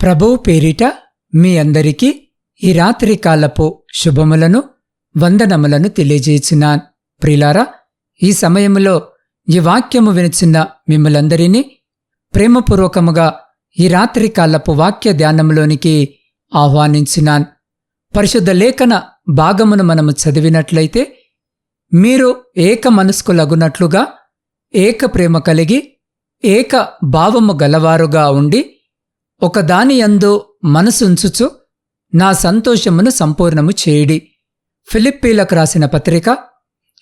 ప్రభువు పేరిట మీ అందరికీ ఈ రాత్రి కాలపు శుభములను వందనములను తెలియజేయుచున్నాను ప్రిలారా ఈ సమయములో ఈ వాక్యము వినిచిన మిమ్మలందరినీ ప్రేమపూర్వకముగా ఈ రాత్రి కాలపు వాక్య ధ్యానంలోనికి ఆహ్వానించినాన్. పరిశుద్ధ లేఖన భాగమును మనము చదివినట్లయితే మీరు ఏక మనస్కులగునట్లుగా ఏక ప్రేమ కలిగి ఏక భావము గలవారుగా ఉండి ఒకదాని యందు మనసుంచుచు నా సంతోషమును సంపూర్ణము చేయుడి. ఫిలిప్పీలకు రాసిన పత్రిక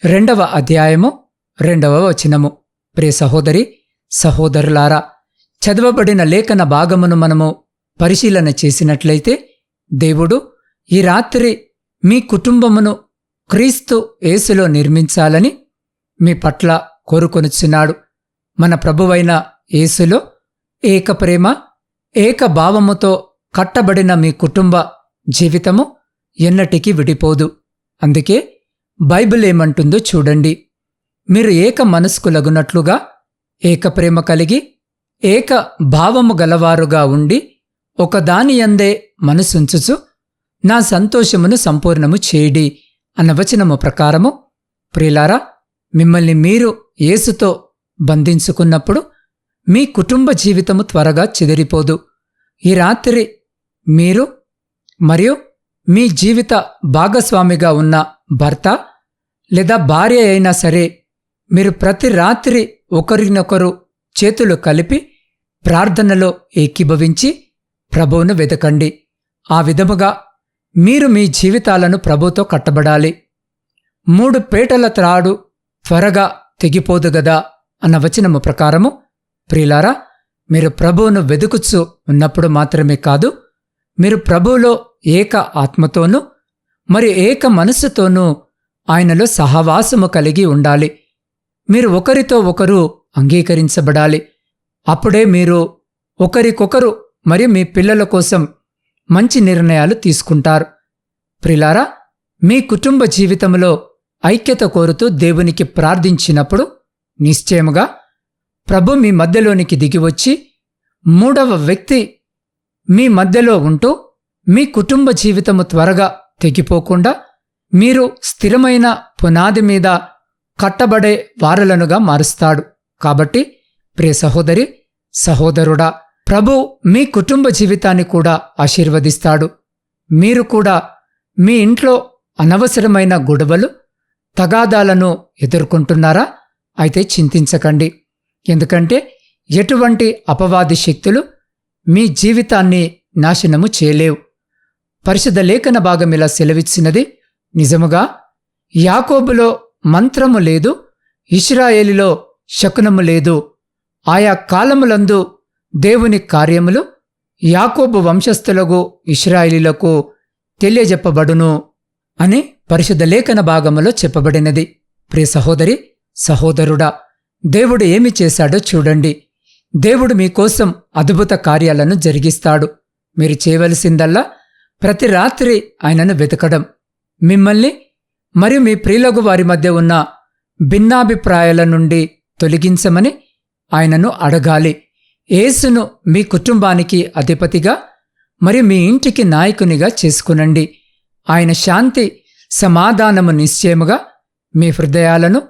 రెండవ అధ్యాయము రెండవ వచనము. ప్రియ సహోదరి సహోదరులారా చదవబడిన లేఖన భాగమును మనము పరిశీలన చేసినట్లయితే దేవుడు ఈ రాత్రి మీ కుటుంబమును క్రీస్తు యేసులో నిర్మించాలని మీ పట్ల కోరుకొనుచున్నాడు. మన ప్రభువైన యేసులో ఏక ఏకభావముతో ఏక భావముతో కట్టబడిన మీ కుటుంబ జీవితము ఎన్నటికీ విడిపోదు. అందుకే బైబిల్ ఏమంటుందో చూడండి. మీరు ఏక మనస్కులగునట్లుగా ఏక ప్రేమ కలిగి ఏక భావము గలవారుగా ఉండి ఒకదాని అందే మనసుంచుచు నా సంతోషమును సంపూర్ణము చేయుడి అన్న వచనము ప్రకారము ప్రిలారా మిమ్మల్ని మీరు యేసుతో బంధించుకున్నప్పుడు మీ కుటుంబ జీవితము త్వరగా చెదిరిపోదు. ఈ రాత్రి మీరు మరియు మీ జీవిత భాగస్వామిగా ఉన్న భర్త లేదా భార్య అయినా సరే మీరు ప్రతి రాత్రి ఒకరినొకరు చేతులు కలిపి ప్రార్థనలో ఏకీభవించి ప్రభువును వెతకండి ఆ విధముగా మీరు మీ జీవితాలను ప్రభుతో కట్టబడాలి. మూడు పేటల త్రాడు త్వరగా తెగిపోదు గదా అన్న వచనము ప్రకారము ప్రియులారా మీరు ప్రభువును వెదుకుచూ ఉన్నప్పుడు మాత్రమే కాదు మీరు ప్రభువులో ఏక ఆత్మతోనూ మరి ఏక మనస్సుతోనూ ఆయనలో సహవాసము కలిగి ఉండాలి. మీరు ఒకరితో ఒకరు అంగీకరించబడాలి. అప్పుడే మీరు ఒకరికొకరు మరియు మీ పిల్లల కోసం మంచి నిర్ణయాలు తీసుకుంటారు. ప్రిలారా మీ కుటుంబ జీవితంలో ఐక్యత కోరుతూ దేవునికి ప్రార్థించినప్పుడు నిశ్చయముగా ప్రభు మీ మధ్యలోనికి దిగివచ్చి మూడవ వ్యక్తి మీ మధ్యలో ఉంటూ మీ కుటుంబ జీవితము త్వరగా తెగిపోకుండా మీరు స్థిరమైన పునాది మీద కట్టబడే వారలనుగా మారుస్తాడు. కాబట్టి ప్రియ సహోదరి సహోదరుడా ప్రభు మీ కుటుంబ జీవితాన్ని కూడా ఆశీర్వదిస్తాడు. మీరు కూడా మీ ఇంట్లో అనవసరమైన గొడవలు తగాదాలను ఎదుర్కొంటున్నారా? అయితే చింతించకండి. ఎందుకంటే ఎటువంటి అపవాది శక్తులు మీ జీవితాన్ని నాశనము చేయలేవు. పరిశుద్ధ లేఖన భాగం ఇలా సెలవిచ్చినది నిజముగా యాకోబులో మంత్రము లేదు ఇస్రాయేలిలో శకునము లేదు. ఆయా కాలములందు దేవుని కార్యములు యాకోబు వంశస్థులకు ఇస్రాయిలీలకు తెలియజెప్పబడును అని పరిశుద్ధ లేఖన భాగములో చెప్పబడినది. ప్రియ సహోదరి సహోదరుడా దేవుడు ఏమి చేశాడో చూడండి. దేవుడు మీకోసం అద్భుత కార్యాలను జరిగిస్తాడు. మీరు చేయవలసిందల్లా ప్రతి రాత్రి ఆయనను వెతకడం. మిమ్మల్ని మరియు మీ ప్రియులకు వారి మధ్య ఉన్న భిన్నాభిప్రాయాల నుండి తొలగించమని ఆయనను అడగాలి. యేసును మీ కుటుంబానికి అధిపతిగా మరియు మీ ఇంటికి నాయకునిగా చేసుకునండి. ఆయన శాంతి సమాధానము నిశ్చయముగా మీ హృదయాలను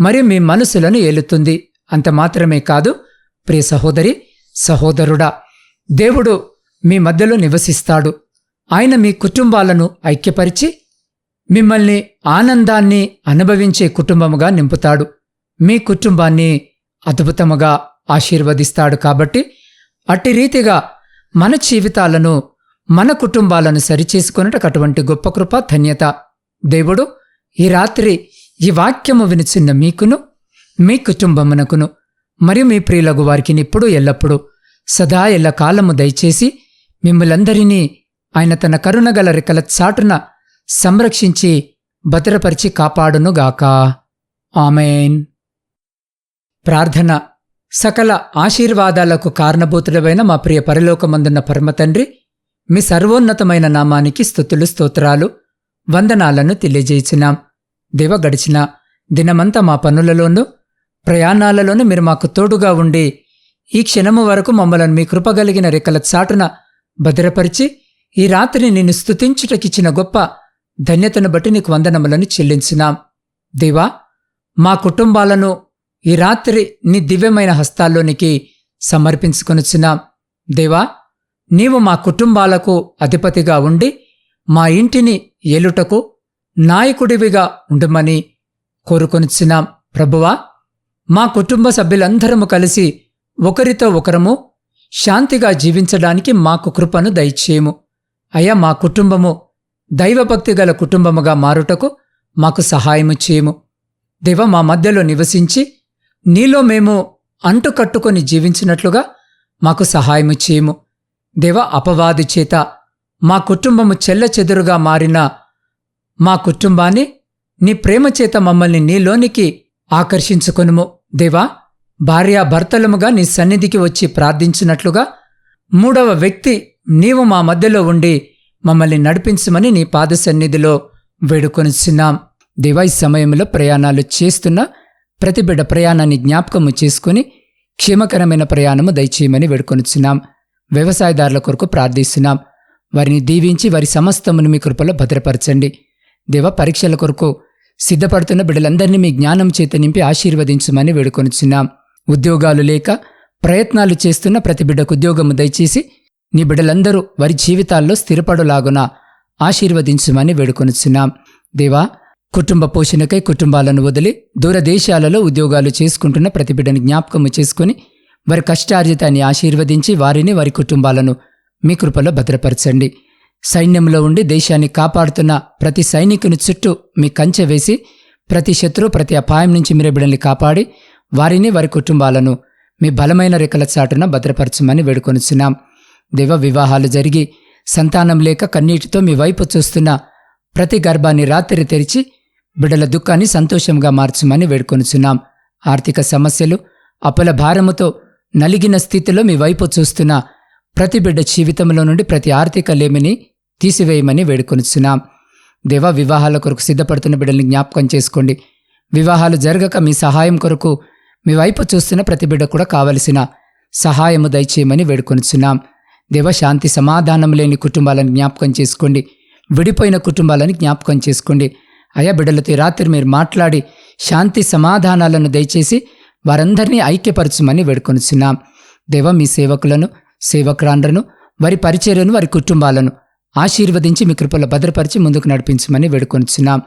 మరియు మీ మనసులను ఏలుతుంది. అంత మాత్రమే కాదు ప్రియ సహోదరి సహోదరుడా దేవుడు మీ మధ్యలో నివసిస్తాడు. ఆయన మీ కుటుంబాలను ఐక్యపరిచి మిమ్మల్ని ఆనందాన్ని అనుభవించే కుటుంబముగా నింపుతాడు. మీ కుటుంబాన్ని అద్భుతముగా ఆశీర్వదిస్తాడు కాబట్టి అట్టి రీతిగా మన జీవితాలను మన కుటుంబాలను సరిచేసుకున్నట్టు అటువంటి గొప్ప కృప ధన్యత. దేవుడు ఈ రాత్రి ఈ వాక్యము వినిచిన్న మీకును మీ కుటుంబమునకును మరియు మీ ప్రియులకు వారికి ఇప్పుడు ఎల్లప్పుడూ సదా ఎల్ల కాలము దయచేసి మిమ్మలందరినీ ఆయన తన కరుణగల రెక్కల చాటున సంరక్షించి భద్రపరిచి కాపాడునుగాక. ఆమెన్. ప్రార్థన. సకల ఆశీర్వాదాలకు కారణభూతుడమైన మా ప్రియ పరలోకమందున్న పరమతండ్రి మీ సర్వోన్నతమైన నామానికి స్థుతులు స్తోత్రాలు వందనాలను తెలియజేసినాం. దివ గడిచిన దినమంతా మా పనులలోనూ ప్రయాణాలలోనూ మీరు మాకు తోడుగా ఉండి ఈ క్షణము వరకు మమ్మల్ని మీ కృపగలిగిన రెక్కల చాటున భద్రపరిచి ఈ రాత్రి నిన్ను స్తుతించుటకిచ్చిన గొప్ప ధన్యతను బట్టి నీకు వందనములను చెల్లించున్నాం. దేవా మా కుటుంబాలను ఈ రాత్రి నీ దివ్యమైన హస్తాల్లోనికి సమర్పించుకొనుచున్నాం. దేవా నీవు మా కుటుంబాలకు అధిపతిగా ఉండి మా ఇంటిని ఏలుటకు నాయకుడివిగా ఉండమని కోరుకొనిచ్చినాం ప్రభువా మా కుటుంబ సభ్యులందరము కలిసి ఒకరితో ఒకరము శాంతిగా జీవించడానికి మాకు కృపను దయచేయము. అయ్యా మా కుటుంబము దైవభక్తి గల కుటుంబముగా మారుటకు మాకు సహాయము చేయము. దేవ మా మధ్యలో నివసించి నీలో మేము అంటు కట్టుకొని జీవించినట్లుగా మాకు సహాయము చేయము. దేవ అపవాది చేత మా కుటుంబము చెల్ల చెదురుగా మారిన మా కుటుంబాన్ని నీ ప్రేమ చేత మమ్మల్ని నీలోనికి ఆకర్షించుకొనుము. దేవా భార్యాభర్తలముగా నీ సన్నిధికి వచ్చి ప్రార్థించినట్లుగా మూడవ వ్యక్తి నీవు మా మధ్యలో ఉండి మమ్మల్ని నడిపించమని నీ పాద సన్నిధిలో వేడుకొనిచున్నాం. దేవా ఈ సమయంలో ప్రయాణాలు చేస్తున్న ప్రతి బిడ్డ ప్రయాణాన్ని జ్ఞాపకము చేసుకుని క్షేమకరమైన ప్రయాణము దయచేయమని వేడుకొనిచున్నాం. వ్యవసాయదారుల కొరకు ప్రార్థిస్తున్నాం. వారిని దీవించి వారి సమస్తమును మీ కృపలో భద్రపరచండి. దేవ పరీక్షల కొరకు సిద్ధపడుతున్న బిడ్డలందరినీ మీ జ్ఞానం చేత నింపి ఆశీర్వదించమని వేడుకొనిచున్నాం. ఉద్యోగాలు లేక ప్రయత్నాలు చేస్తున్న ప్రతి బిడ్డకు ఉద్యోగము దయచేసి నీ బిడ్డలందరూ వారి జీవితాల్లో స్థిరపడులాగున ఆశీర్వదించమని వేడుకొనిచున్నాం. దేవా కుటుంబ పోషణకై కుటుంబాలను వదిలి దూరదేశాలలో ఉద్యోగాలు చేసుకుంటున్న ప్రతి బిడ్డని జ్ఞాపకము చేసుకుని వారి కష్టార్జితాన్ని ఆశీర్వదించి వారిని వారి కుటుంబాలను మీ కృపలో భద్రపరచండి. సైన్యంలో ఉండి దేశాన్ని కాపాడుతున్న ప్రతి సైనికుని చుట్టూ మీ కంచె వేసి ప్రతి శత్రువు ప్రతి అపాయం నుంచి మీరే బిడల్ని కాపాడి వారిని వారి కుటుంబాలను మీ బలమైన రెక్కల చాటున భద్రపరచమని వేడుకొనిచున్నాం. దేవ వివాహాలు జరిగి సంతానం లేక కన్నీటితో మీ వైపు చూస్తున్న ప్రతి గర్భాన్ని రాత్రి తెరిచి బిడ్డల దుఃఖాన్ని సంతోషంగా మార్చమని వేడుకొనిచున్నాం. ఆర్థిక సమస్యలు అపల భారముతో నలిగిన స్థితిలో మీ వైపు చూస్తున్న ప్రతి బిడ్డ జీవితంలో నుండి ప్రతి ఆర్థిక లేమిని తీసివేయమని వేడుకొనిచున్నాం. దేవ వివాహాల కొరకు సిద్ధపడుతున్న బిడ్డల్ని జ్ఞాపకం చేసుకోండి. వివాహాలు జరగక మీ సహాయం కొరకు మీ వైపు చూస్తున్న ప్రతి బిడ్డ కూడా కావలసిన సహాయము దయచేయమని వేడుకొనిచున్నాం. దేవ శాంతి సమాధానం లేని కుటుంబాలను జ్ఞాపకం చేసుకోండి. విడిపోయిన కుటుంబాలను జ్ఞాపకం చేసుకోండి. అయా బిడ్డలతో రాత్రి మీరు మాట్లాడి శాంతి సమాధానాలను దయచేసి వారందరినీ ఐక్యపరచమని వేడుకొనిచున్నాం. దేవ మీ సేవకులను సేవకురాండ్రను వారి పరిచర్యను వారి కుటుంబాలను ఆశీర్వదించి మీ కృపలో భద్రపరిచి ముందుకు నడిపించమని వేడుకొనిచున్నాం.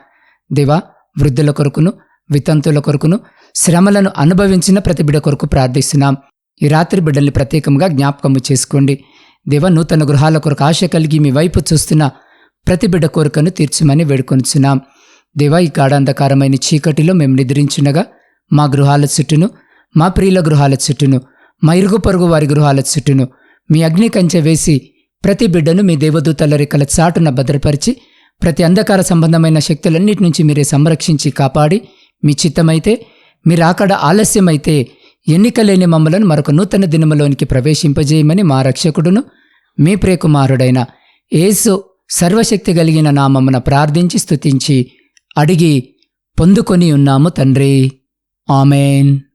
దేవా వృద్ధుల కొరకును వితంతుల కొరకును శ్రమలను అనుభవించిన ప్రతి బిడ్డ కొరకు ప్రార్థిస్తున్నాం. ఈ రాత్రి బిడ్డల్ని ప్రత్యేకంగా జ్ఞాపకము చేసుకోండి. దేవ నూతన గృహాల కొరకు ఆశ కలిగి మీ వైపు చూస్తున్న ప్రతి బిడ్డ కోరికను తీర్చమని వేడుకొనిచున్నాం. దేవ ఈ గాఢాంధకారమైన చీకటిలో మేము నిద్రించుండగా మా గృహాల చుట్టూను మా ప్రియుల గృహాల చుట్టూను మా ఇరుగు పొరుగు వారి గృహాల చుట్టూను మీ అగ్ని కంచె వేసి ప్రతి బిడ్డను మీ దేవదూతల రెక్కల చాటున భద్రపరిచి ప్రతి అంధకార సంబంధమైన శక్తులన్నిటి నుంచి మీరే సంరక్షించి కాపాడి మీ చిత్తమైతే మీరు అక్కడ ఆలస్యమైతే ఎన్నికలేని మమ్మలను మరొక నూతన దినములోనికి ప్రవేశింపజేయమని మా రక్షకుడును మీ ప్రియకుమారుడైన ఏసు సర్వశక్తి కలిగిన నామమున ప్రార్థించి స్తుతించి అడిగి పొందుకొని ఉన్నాము తండ్రి. ఆమెన్.